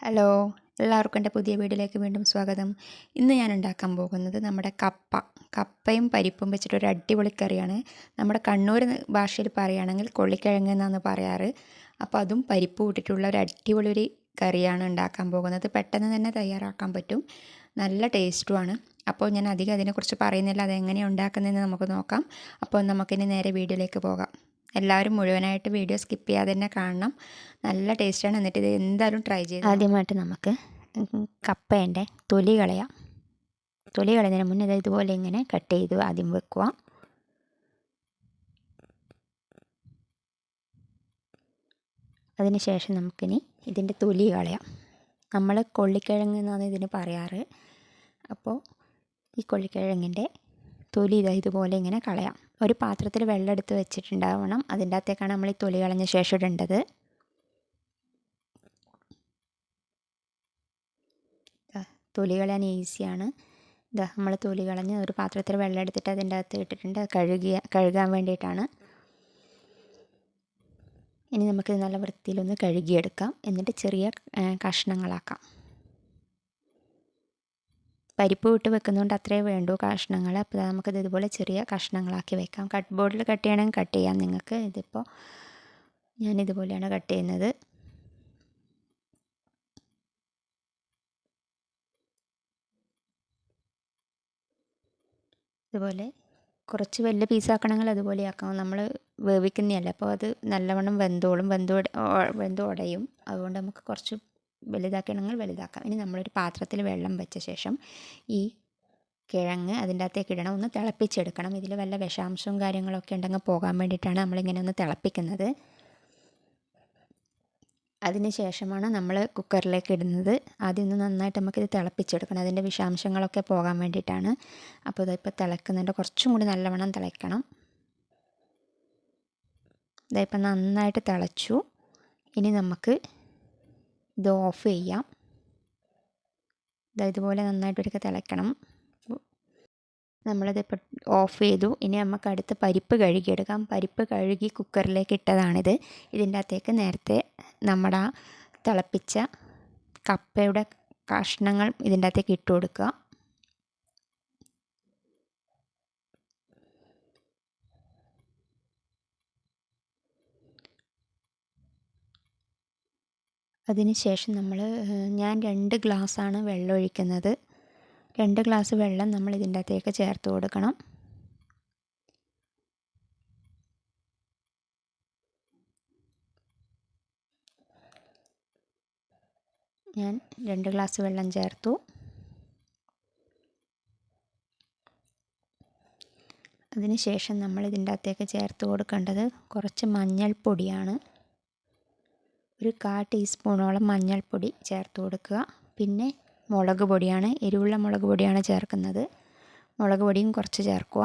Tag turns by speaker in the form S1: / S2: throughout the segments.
S1: Hello എല്ലാവർക്കും എന്റെ പുതിയ വീഡിയോയിലേക്ക് വീണ്ടും സ്വാഗതം. ഇന്ന് ഞാൻ ഉണ്ടാക്കാൻ പോകുന്നത് നമ്മുടെ കപ്പ. കപ്പയും പരിപ്പും വെച്ചിട്ട് ഒരു അടിപൊളി കറിയാണ്. നമ്മുടെ കണ്ണൂർ ഭാഷയിൽ പറയുകയാണെങ്കിൽ കൊള്ളിക്കിഴങ്ങ് എന്നാണ് പറയാറ്. അപ്പോൾ അതും പരിപ്പ് ഇട്ടിട്ടുള്ള ഒരു അടിപൊളി ഒരു കറിയാണ് ഉണ്ടാക്കാൻ പോകുന്നത്. പെട്ടെന്ന് തന്നെ തയ്യാറാക്കാൻ പറ്റും. നല്ല ടേസ്റ്റുമാണ് അപ്പോൾ ഞാൻ അധികം അതിനെക്കുറിച്ച് പറയുന്നില്ല. അതെങ്ങനെയാണ് ഉണ്ടാക്കുന്നതെന്ന് നമുക്ക് നോക്കാം. അപ്പോൾ നമുക്കിനി നേരെ വീഡിയോയിലേക്ക് പോകാം. എല്ലാവരും മുഴുവനായിട്ട് വീഡിയോ സ്കിപ്പ് ചെയ്യാതെ തന്നെ കാണണം. നല്ല ടേസ്റ്റാണ് എന്നിട്ട് ഇത് എന്തായാലും ട്രൈ ചെയ്ത്
S2: ആദ്യമായിട്ട് നമുക്ക് കപ്പേന്റെ തൊലി കളയാം. തൊലി കളയുന്നതിന് മുന്നേ ഇത് ഇതുപോലെ ഇങ്ങനെ കട്ട് ചെയ്ത് ആദ്യം വെക്കുക. അതിനുശേഷം നമുക്കിനി ഇതിന്റെ തൊലി കളയാം. നമ്മൾ കൊള്ളിക്കിഴങ്ങ് എന്നാണ് ഇതിന് പറയാറ്. അപ്പോൾ ഈ കൊള്ളിക്കിഴങ്ങിന്റെ തൊലി ഇതാ ഇതുപോലെ ഇങ്ങനെ കളയാം. ഒരു പാത്രത്തിൽ വെള്ളം എടുത്ത് വെച്ചിട്ടുണ്ടാവണം. അതിന്റെ അകത്തേക്കാണ് നമ്മൾ ഈ തൊലി കളഞ്ഞ ശേഷം ഇടേണ്ടത്. തൊലി കളയാൻ ഈസിയാണ്. ഇതാ നമ്മൾ തൊലി കളഞ്ഞ് ഒരു പാത്രത്തിൽ വെള്ളം എടുത്തിട്ട് അതിന്റെ അകത്ത് ഇട്ടിട്ടുണ്ട് കഴുകിയ കഴുകാൻ വേണ്ടിയിട്ടാണ്. ഇനി നമുക്ക് നല്ല വൃത്തിയിലൊന്ന് കഴുകിയെടുക്കാം. എന്നിട്ട് ചെറിയ കഷ്ണങ്ങളാക്കാം. പരിപ്പ് വിട്ട് വെക്കുന്നതുകൊണ്ട് അത്രേ വേണ്ടൂ. കഷ്ണങ്ങൾ അപ്പോൾ നമുക്കിത് ഇതുപോലെ ചെറിയ കഷ്ണങ്ങളാക്കി വെക്കാം. കട്ട് ബോർഡിൽ കട്ട് ചെയ്യണമെങ്കിൽ കട്ട് ചെയ്യാം നിങ്ങൾക്ക്. ഇതിപ്പോൾ ഞാൻ ഇതുപോലെയാണ് കട്ട് ചെയ്യുന്നത്. ഇതുപോലെ കുറച്ച് വലിയ പീസാക്കണമെങ്കിൽ അതുപോലെ ആക്കാം. നമ്മൾ വേവിക്കുന്നതല്ല. അപ്പോൾ അത് നല്ലവണ്ണം വെന്തോളും. വെന്ത് വെന്തോടയും അതുകൊണ്ട് നമുക്ക് കുറച്ച് വലുതാക്കണമെങ്കിൽ വലുതാക്കാം. ഇനി നമ്മളൊരു പാത്രത്തിൽ വെള്ളം വെച്ച ശേഷം ഈ കിഴങ്ങ് അതിന്റെ അകത്തേക്ക് ഇടണം. ഒന്ന് തിളപ്പിച്ചെടുക്കണം. ഇതിൽ വല്ല വിഷാംശവും കാര്യങ്ങളൊക്കെ ഉണ്ടെങ്കിൽ പോകാൻ വേണ്ടിയിട്ടാണ് നമ്മളിങ്ങനെ ഒന്ന് തിളപ്പിക്കുന്നത്. അതിന് ശേഷമാണ് നമ്മൾ കുക്കറിലേക്ക് ഇടുന്നത്. ആദ്യം ഒന്ന് നന്നായിട്ട് നമുക്കിത് തിളപ്പിച്ചെടുക്കണം. അതിന്റെ വിഷാംശങ്ങളൊക്കെ പോകാൻ വേണ്ടിയിട്ടാണ്. അപ്പോൾ ഇതിപ്പോൾ തിളക്കുന്നുണ്ട്. കുറച്ചും കൂടി നല്ലവണ്ണം തിളയ്ക്കണം. ഇതിപ്പോൾ നന്നായിട്ട് തിളച്ചു. ഇനി നമുക്ക് ഇത് ഓഫ് ചെയ്യാം. ഇതുപോലെ നന്നായിട്ട് തിളയ്ക്കണം. തിളയ്ക്കണം നമ്മളിതിപ്പോൾ ഓഫ് ചെയ്തു. ഇനി നമുക്ക് അടുത്ത് പരിപ്പ് കഴുകിയെടുക്കാം. പരിപ്പ് കഴുകി കുക്കറിലേക്ക് ഇട്ടതാണിത്. ഇതിന്റെ അകത്തേക്ക് നേരത്തെ നമ്മുടെ തിളപ്പിച്ച കപ്പയുടെ കഷ്ണങ്ങൾ ഇതിന്റെ അകത്തേക്ക് ഇട്ട് കൊടുക്കുക. അതിന് ശേഷം നമ്മൾ ഞാൻ രണ്ട് ഗ്ലാസ്സാണ് വെള്ളം ഒഴിക്കുന്നത്. രണ്ട് ഗ്ലാസ് വെള്ളം നമ്മൾ ഇതിന്റെ അകത്തേക്ക് ചേർത്ത് കൊടുക്കണം. ഞാൻ രണ്ട് ഗ്ലാസ് വെള്ളം ചേർത്തു. അതിനുശേഷം നമ്മൾ ഇതിന്റെ അകത്തേക്ക് ചേർത്ത് കൊടുക്കേണ്ടത് കുറച്ച് മഞ്ഞൾപ്പൊടിയാണ്. ഒരു കാ ടീസ്പൂണോളം മഞ്ഞൾപ്പൊടി ചേർത്ത് കൊടുക്കുക. പിന്നെ മുളക് പൊടിയാണ് എരിവുള്ള മുളക് പൊടിയാണ് ചേർക്കുന്നത്. മുളക് പൊടിയും കുറച്ച് ചേർക്കുക.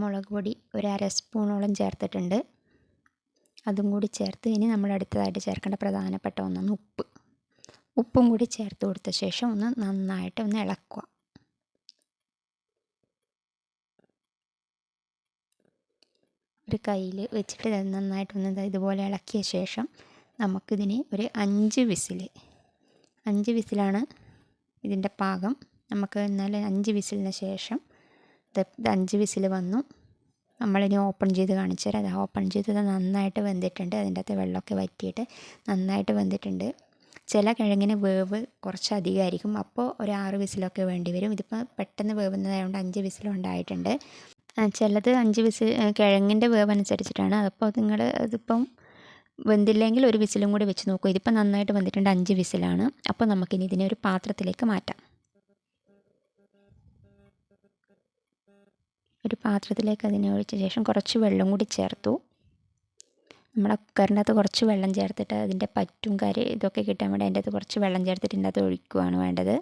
S2: മുളക് പൊടി ഒരു അര സ്പൂണോളം ചേർത്തിട്ടുണ്ട്. അതും കൂടി ചേർത്ത് ഇനി നമ്മൾ അടുത്തതായിട്ട് ചേർക്കേണ്ട പ്രധാനപ്പെട്ട ഒന്നാണ് ഉപ്പ്. ഉപ്പും കൂടി ചേർത്ത് കൊടുത്ത ശേഷം ഒന്ന് നന്നായിട്ട് ഒന്ന് ഇളക്കുക. ഒരു കയ്യിൽ വെച്ചിട്ട് നന്നായിട്ടൊന്ന് ഇതുപോലെ ഇളക്കിയ ശേഷം നമുക്കിതിന് ഒരു അഞ്ച് വിസിൽ അഞ്ച് വിസിലാണ് ഇതിന്റെ പാകം. നമുക്ക് എന്നാൽ അഞ്ച് വിസിലിന് ശേഷം ഇത് അഞ്ച് വിസിൽ വന്നു. നമ്മളിനി ഓപ്പൺ ചെയ്ത് കാണിച്ചു തരാം. അത് ഓപ്പൺ ചെയ്തത് നന്നായിട്ട് വെന്തിട്ടുണ്ട്. അതിന്റെ അകത്ത് വെള്ളമൊക്കെ വറ്റിയിട്ട് നന്നായിട്ട് വെന്തിട്ടുണ്ട്. ചില കിഴങ്ങിന് വേവ് കുറച്ച് അധികമായിരിക്കും. അപ്പോൾ ഒരു ആറ് വിസിലൊക്കെ വേണ്ടി വരും. ഇതിപ്പോൾ പെട്ടെന്ന് വേവുന്നതായതുകൊണ്ട് അഞ്ച് വിസിലും ഉണ്ടായിട്ടുണ്ട്. ചിലത് അഞ്ച് വിസിൽ കിഴങ്ങിന്റെ വേവ് അനുസരിച്ചിട്ടാണ് അപ്പോൾ നിങ്ങൾ അതിപ്പം വെന്തില്ലെങ്കിൽ ഒരു വിസിലും കൂടി വെച്ച് നോക്കൂ. ഇതിപ്പോൾ നന്നായിട്ട് വന്നിട്ടുണ്ട് അഞ്ച് വിസിലാണ്. അപ്പോൾ നമുക്കിനി ഇതിനെ ഒരു പാത്രത്തിലേക്ക് മാറ്റാം. ഒരു പാത്രത്തിലേക്ക് അതിനെ ഒഴിച്ച ശേഷം കുറച്ച് വെള്ളം കൂടി ചേർത്തു. നമ്മുടെ കുക്കറിന്റെ കുറച്ച് വെള്ളം ചേർത്തിട്ട് അതിന്റെ പറ്റും കരി ഇതൊക്കെ കിട്ടാൻ വേണ്ടി അതിന്റെ അകത്ത് കുറച്ച് വെള്ളം ചേർത്തിട്ട് ഇതിന്റെ അകത്ത് ഒഴിക്കുകയാണ് വേണ്ടത്.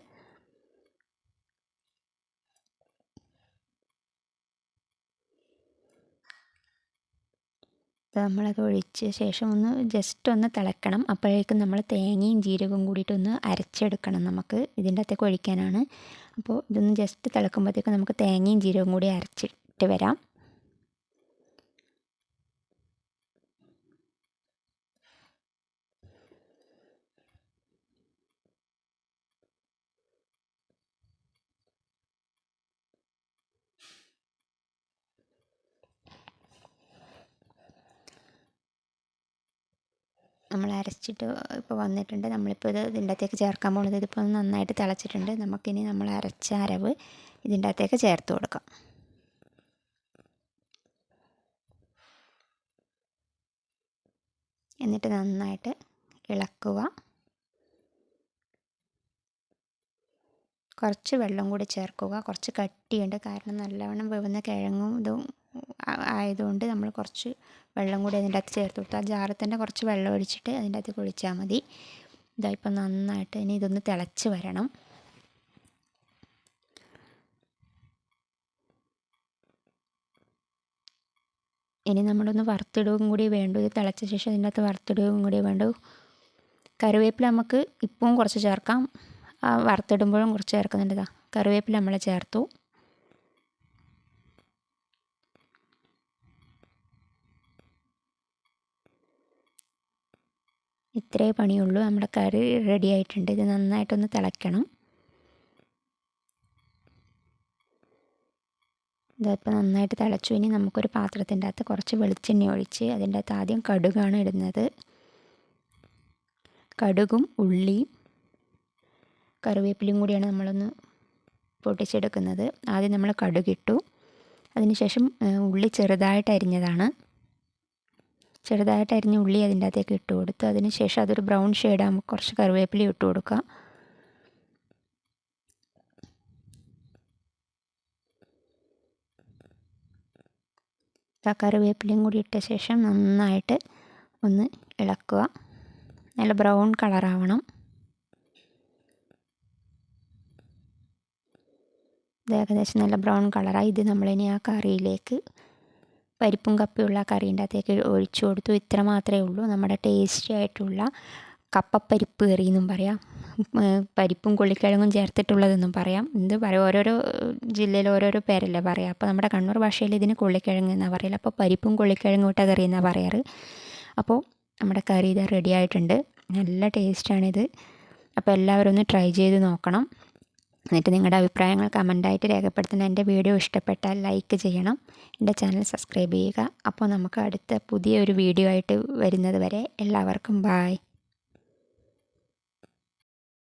S2: നമ്മളത് ഒഴിച്ച ശേഷം ഒന്ന് ജസ്റ്റ് ഒന്ന് തിളക്കണം. അപ്പോഴേക്കും നമ്മൾ തേങ്ങയും ജീരകവും കൂടിയിട്ട് ഒന്ന് അരച്ചെടുക്കണം നമുക്ക്. ഇതിന്റെ അകത്തേക്ക് ഒഴിക്കാനാണ്. അപ്പോൾ ഇതൊന്ന് ജസ്റ്റ് തിളക്കുമ്പോഴത്തേക്കും നമുക്ക് തേങ്ങയും ജീരകവും കൂടി അരച്ചിട്ട് വരാം. നമ്മൾ അരച്ചിട്ട് ഇപ്പോൾ വന്നിട്ടുണ്ട്. നമ്മളിപ്പോൾ ഇത് ഇതിന്റെ അകത്തേക്ക് ചേർക്കാൻ പോകുന്നത് ഇതിപ്പോൾ നന്നായിട്ട് തിളച്ചിട്ടുണ്ട്. നമുക്കിനി നമ്മൾ അരച്ച അരവ് ഇതിന്റെ അകത്തേക്ക് ചേർത്ത് കൊടുക്കാം. എന്നിട്ട് നന്നായിട്ട് ഇളക്കുക. കുറച്ച് വെള്ളം കൂടി ചേർക്കുക. കുറച്ച് കട്ടിയുണ്ട്. കാരണം നല്ലവണ്ണം വേവുന്ന കിഴങ്ങും ഇതും ആയതുകൊണ്ട് നമ്മൾ കുറച്ച് വെള്ളം കൂടി അതിന്റെ അകത്ത് ചേർത്ത് കൊടുത്തു ആ ജാറിൽ തന്നെ കുറച്ച് വെള്ളം ഒഴിച്ചിട്ട് അതിന്റെ അകത്ത് കുളിച്ചാൽ മതി. ഇതാ ഇപ്പം നന്നായിട്ട് ഇനി ഇതൊന്ന് തിളച്ച് വരണം. ഇനി നമ്മളൊന്ന് വറുത്തിടുകയും കൂടി വേണ്ടു. ഇത് തിളച്ച ശേഷം അതിന്റെ അകത്ത് വറുത്തിടുകയും കൂടി വേണ്ടു. കറിവേപ്പില നമുക്ക് ഇപ്പവും കുറച്ച് ചേർക്കാം. വറുത്തിടുമ്പോഴും കുറച്ച് ചേർക്കുന്നുണ്ട് കറിവേപ്പില നമ്മൾ ചേർത്തു. ഇത്രേ പണിയുള്ളൂ. നമ്മുടെ കറി റെഡി ആയിട്ടുണ്ട്. ഇത് നന്നായിട്ടൊന്ന് തിളയ്ക്കണം. ഇതിപ്പോൾ നന്നായിട്ട് തിളച്ചു. ഇനി നമുക്കൊരു പാത്രത്തിന്റെ അകത്ത് കുറച്ച് വെളിച്ചെണ്ണ ഒഴിച്ച് അതിന്റെ അകത്ത് ആദ്യം കടുകാണ് ഇടുന്നത്. കടുകും ഉള്ളിയും കറിവേപ്പിലയും കൂടിയാണ് നമ്മളൊന്ന് പൊട്ടിച്ചെടുക്കുന്നത്. ആദ്യം നമ്മൾ കടുകിട്ടു. അതിനുശേഷം ഉള്ളി ചെറുതായിട്ട് അരിഞ്ഞതാണ്. ചെറുതായിട്ട് അരിഞ്ഞ ഉള്ളി അതിന്റെ അകത്തേക്ക് ഇട്ട് കൊടുത്ത് അതിന് ശേഷം അതൊരു ബ്രൗൺ ഷെയ്ഡ് ആകുമ്പോൾ കുറച്ച് കറിവേപ്പില ഇട്ട് കൊടുക്കുക. കറിവേപ്പിലയും കൂടി ഇട്ട ശേഷം നന്നായിട്ട് ഒന്ന് ഇളക്കുക. നല്ല ബ്രൗൺ കളറാവണം. ഇത് ഏകദേശം നല്ല ബ്രൗൺ കളറായി. ഇത് നമ്മളിനി ആ കറിയിലേക്ക് പരിപ്പും കപ്പയുള്ള കറീന്റെ അകത്തേക്ക് ഒഴിച്ചു കൊടുത്തു. ഇത്ര മാത്രമേ ഉള്ളൂ. നമ്മുടെ ടേസ്റ്റി ആയിട്ടുള്ള കപ്പപ്പരിപ്പ് കറി എന്നും പറയാം. പരിപ്പും കൊള്ളിക്കിഴങ്ങും ചേർത്തിട്ടുള്ളതെന്നും പറയാം. എന്ത് പറയാം ഓരോരോ ജില്ലയിൽ ഓരോരോ പേരല്ലേ പറയാം. അപ്പോൾ നമ്മുടെ കണ്ണൂർ ഭാഷയിൽ ഇതിന് കൊള്ളിക്കിഴങ്ങ് എന്നാണ് പറയൽ. അപ്പോൾ പരിപ്പും കൊള്ളിക്കിഴങ്ങും ഇട്ട കറി എന്നാണ് പറയാറ്. അപ്പോൾ നമ്മുടെ കറി ഇത് റെഡി ആയിട്ടുണ്ട്. നല്ല ടേസ്റ്റാണിത് അപ്പോൾ എല്ലാവരും ഒന്ന് ട്രൈ ചെയ്ത് നോക്കണം. എന്നിട്ട് നിങ്ങളുടെ അഭിപ്രായങ്ങൾ കമന്റായിട്ട് രേഖപ്പെടുത്തുന്ന എന്റെ വീഡിയോ ഇഷ്ടപ്പെട്ടാൽ ലൈക്ക് ചെയ്യണം. എന്റെ ചാനൽ സബ്സ്ക്രൈബ് ചെയ്യുക. അപ്പോൾ നമുക്ക് അടുത്ത പുതിയൊരു വീഡിയോ ആയിട്ട് വരുന്നത് വരെ എല്ലാവർക്കും ബായ്